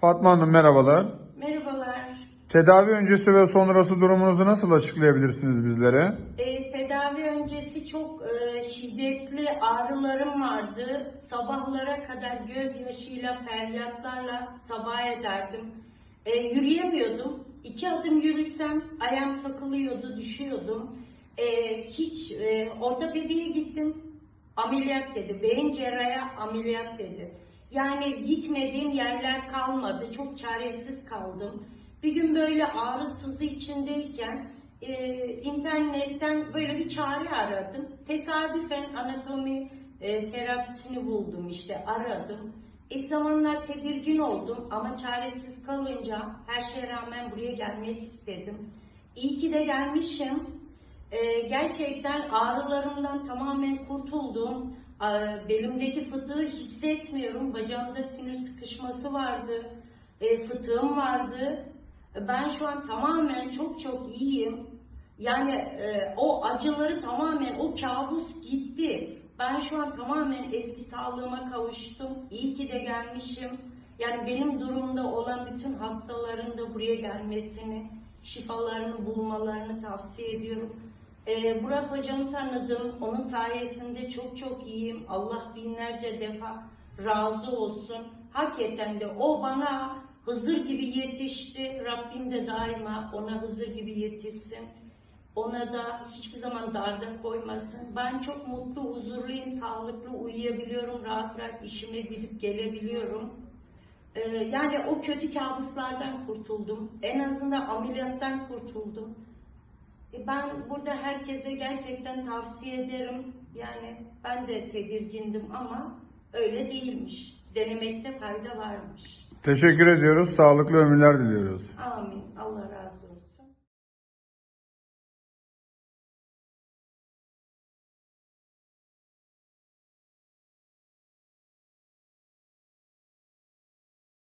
Fatma Hanım merhabalar. Merhabalar. Tedavi öncesi ve sonrası durumunuzu nasıl açıklayabilirsiniz bizlere? E, tedavi öncesi çok e, şiddetli ağrılarım vardı. Sabahlara kadar gözyaşıyla, feryatlarla sabah ederdim. E, yürüyemiyordum. İki adım yürüsem ayağım takılıyordu, düşüyordum. E, hiç e, ortopediye gittim. Ameliyat dedi. Beyin cerrahı ameliyat dedi. Yani gitmediğim yerler kalmadı. Çok çaresiz kaldım. Bir gün böyle ağrı sızı içindeyken e, internetten böyle bir çare aradım. Tesadüfen anatomi e, terapisini buldum işte aradım. İlk zamanlar tedirgin oldum ama çaresiz kalınca her şeye rağmen buraya gelmek istedim. İyi ki de gelmişim. Ee, gerçekten ağrılarımdan tamamen kurtuldum. Ee, belimdeki fıtığı hissetmiyorum. Bacağımda sinir sıkışması vardı. Ee, fıtığım vardı. Ben şu an tamamen çok çok iyiyim. Yani e, o acıları tamamen, o kabus gitti. Ben şu an tamamen eski sağlığıma kavuştum. İyi ki de gelmişim. Yani benim durumda olan bütün hastaların da buraya gelmesini, şifalarını bulmalarını tavsiye ediyorum. Ee, Burak hocamı tanıdım. Onun sayesinde çok çok iyiyim. Allah binlerce defa razı olsun. Hakikaten de o bana Hızır gibi yetişti. Rabbim de daima ona Hızır gibi yetişsin. Ona da hiçbir zaman darda koymasın. Ben çok mutlu, huzurluyum, sağlıklı uyuyabiliyorum, rahat rahat işime gidip gelebiliyorum. Ee, yani o kötü kabuslardan kurtuldum. En azından ameliyattan kurtuldum. E, Ben burada herkese gerçekten tavsiye ederim. Yani ben de tedirgindim ama öyle değilmiş. Denemekte fayda varmış. Teşekkür ediyoruz. Sağlıklı ömürler diliyoruz. Amin. Allah razı olsun.